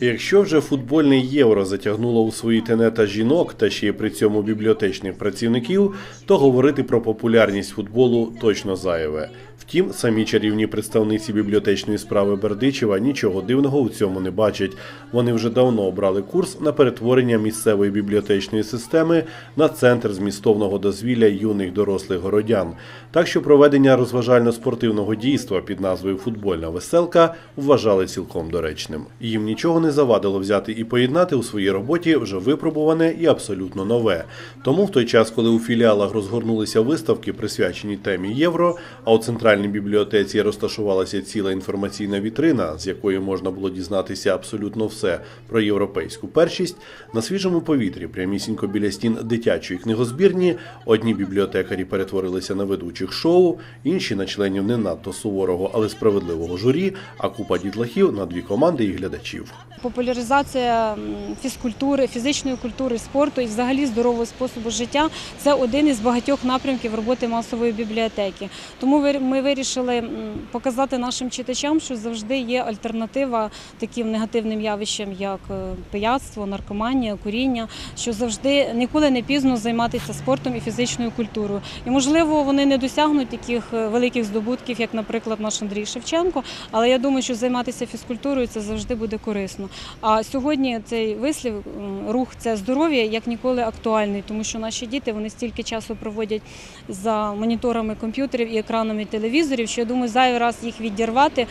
Якщо вже футбольне євро затягнуло у свої тенета жінок та ще й при цьому бібліотечних працівників, то говорити про популярність футболу точно зайве. Втім, самі чарівні представниці бібліотечної справи Бердичева нічого дивного у цьому не бачать. Вони вже давно обрали курс на перетворення місцевої бібліотечної системи на центр змістовного дозвілля юних дорослих городян. Так що проведення розважально-спортивного дійства під назвою Футбольна веселка вважали цілком доречним. Їм нічого не завадило взяти і поєднати у своїй роботі вже випробуване і абсолютно нове. Тому в той час, коли у філіалах розгорнулися виставки, присвячені темі євро, а у центральній бібліотеці розташувалася ціла інформаційна вітрина, з якої можна було дізнатися абсолютно все про європейську першість, на свіжому повітрі, прямісінько біля стін дитячої книгозбірні, одні бібліотекарі перетворилися на ведучих шоу, інші на членів не надто суворого, але справедливого журі, а купа дітлахів на дві команди і глядачів. Популяризація фізкультури, фізичної культури, спорту і взагалі здорового способу життя це один із багатьох напрямків роботи масової бібліотеки. Тому ви- вирішили показати нашим читачам, що завжди є альтернатива таким негативним явищам, як е, пияцтво, наркоманія, куріння, що завжди ніколи не пізно займатися спортом і фізичною культурою. І можливо, вони не досягнуть таких е, великих здобутків, як, наприклад, наш Андрій Шевченко. Але я думаю, що займатися фізкультурою це завжди буде корисно. А сьогодні цей вислів, рух це здоров'я як ніколи актуальний, тому що наші діти вони стільки часу проводять за моніторами комп'ютерів і екранами телевізорів, що я думаю, зайвий раз їх відірвати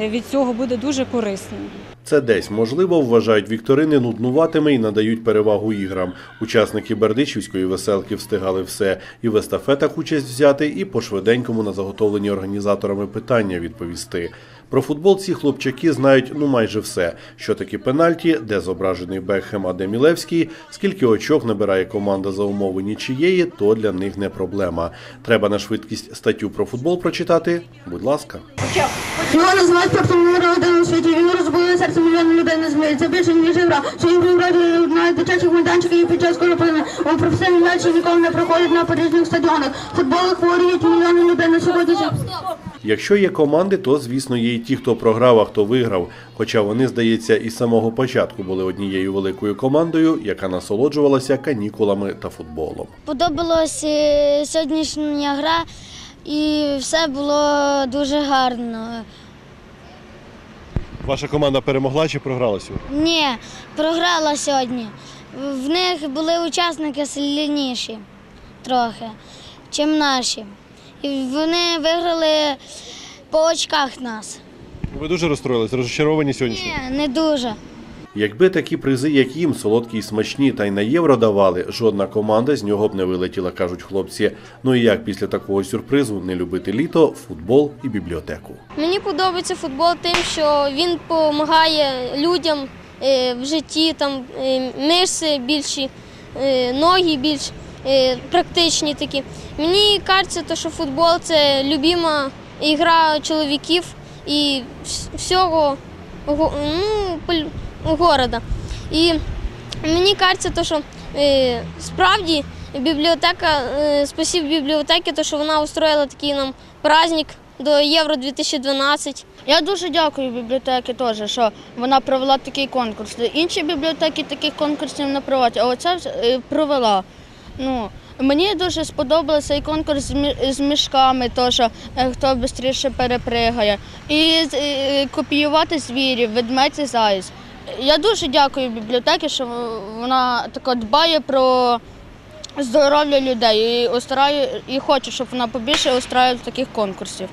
е, від цього буде дуже корисним. Це десь можливо вважають вікторини нуднуватими і надають перевагу іграм. Учасники Бердичівської веселки встигали все і в естафетах участь взяти, і по швиденькому на заготовлені організаторами питання відповісти. Про футбол ці хлопчаки знають ну майже все. Що таке пенальті, де зображений Бекхем, а де Мілевський, скільки очок набирає команда за умови нічиєї, то для них не проблема. Треба на швидкість статтю про футбол прочитати. Будь ласка. Його називають спортом номер один у світі. Він розбудує серце мільйонів людей на землі. Це більше ніж гра. Свою гру на дитячих майданчиках і під час коропини. У професійній матчі ніколи не проходять на поріжних стадіонах. Футболи Якщо є команди, то звісно є і ті, хто програв, а хто виграв. Хоча вони, здається, із самого початку були однією великою командою, яка насолоджувалася канікулами та футболом. Подобалась е, сьогоднішня гра і все було дуже гарно. Ваша команда перемогла чи програла сьогодні? Ні, програла сьогодні. В них були учасники сильніші трохи, чим наші. І вони виграли по очках нас. Ви дуже розстроїлись, розчаровані сьогоднішнім? Ні, не дуже. Якби такі призи, як їм, солодкі й смачні, та й на євро давали, жодна команда з нього б не вилетіла, кажуть хлопці. Ну і як після такого сюрпризу не любити літо, футбол і бібліотеку. Мені подобається футбол тим, що він допомагає людям е, в житті, там е, мишці більші, е, ноги більш е, практичні такі. Мені кажеться, то, що футбол це любима ігра чоловіків і всього го- ну, города. І мені кажеться, то, що е, справді бібліотека, е, спасибо бібліотеки, то, що вона устроїла такий нам праздник до Євро 2012. Я дуже дякую бібліотеки теж, що вона провела такий конкурс. Інші бібліотеки таких конкурсів не проводять, а оця е, провела. Ну, мені дуже сподобався і конкурс з мішками, то, що е, хто швидше перепригає. І копіювати звірів, ведмець і заяць. Я дуже дякую бібліотеці, що вона тако дбає про здоров'я людей і і хоче, щоб вона побільше устраювала таких конкурсів.